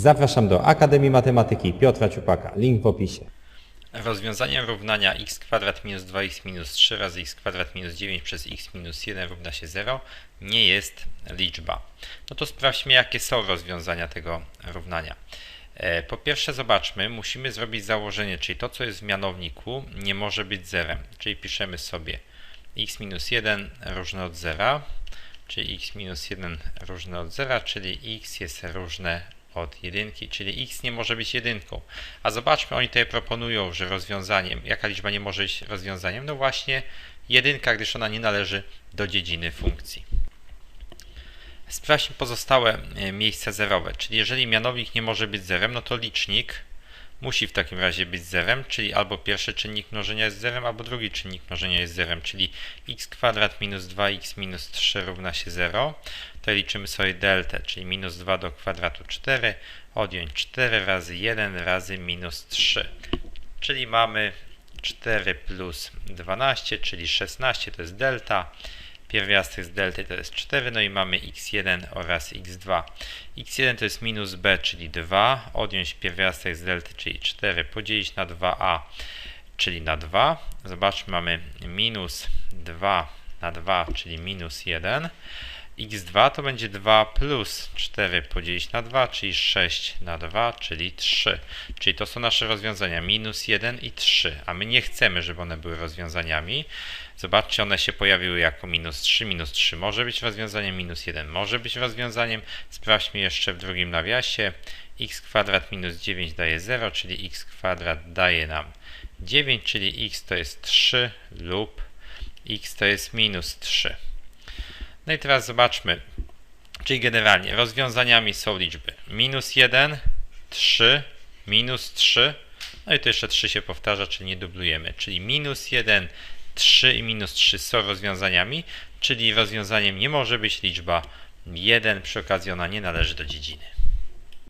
Zapraszam do Akademii Matematyki Piotra Ciupaka. Link w opisie. Rozwiązaniem równania x kwadrat minus 2x minus 3 razy x kwadrat minus 9 przez x minus 1 równa się 0 nie jest liczba. No to sprawdźmy, jakie są rozwiązania tego równania. E, Po pierwsze zobaczmy, musimy zrobić założenie, czyli to, co jest w mianowniku, nie może być zerem. Czyli piszemy sobie x minus 1 różne od zera, czyli x minus 1 różne od zera, czyli x jest różne od jedynki, czyli x nie może być jedynką. A zobaczmy, oni tutaj proponują, że rozwiązaniem, jaka liczba nie może być rozwiązaniem? No właśnie jedynka, gdyż ona nie należy do dziedziny funkcji. Sprawdźmy pozostałe e, miejsca zerowe, czyli jeżeli mianownik nie może być zerem, no to licznik musi w takim razie być zerem, czyli albo pierwszy czynnik mnożenia jest zerem, albo drugi czynnik mnożenia jest zerem, czyli x kwadrat minus 2x minus 3 równa się 0. Tutaj liczymy sobie deltę, czyli minus 2 do kwadratu 4, odjąć 4 razy 1 razy minus 3. Czyli mamy 4 plus 12, czyli 16 to jest delta. Pierwiastek z delty to jest 4, no i mamy x1 oraz x2. x1 to jest minus b, czyli 2, odjąć pierwiastek z delty, czyli 4, podzielić na 2a, czyli na 2. Zobaczmy, mamy minus 2 na 2, czyli minus 1. x2 to będzie 2 plus 4 podzielić na 2, czyli 6 na 2, czyli 3. Czyli to są nasze rozwiązania minus 1 i 3, a my nie chcemy, żeby one były rozwiązaniami. Zobaczcie, one się pojawiły jako minus 3. Minus 3 może być rozwiązaniem, minus 1 może być rozwiązaniem. Sprawdźmy jeszcze w drugim nawiasie. x kwadrat minus 9 daje 0, czyli x kwadrat daje nam 9, czyli x to jest 3 lub x to jest minus 3. No i teraz zobaczmy, czyli generalnie rozwiązaniami są liczby. Minus 1, 3, minus 3, no i tu jeszcze 3 się powtarza, czyli nie dublujemy, czyli minus 1, 3 i minus 3 są rozwiązaniami, czyli rozwiązaniem nie może być liczba 1, przy okazji ona nie należy do dziedziny.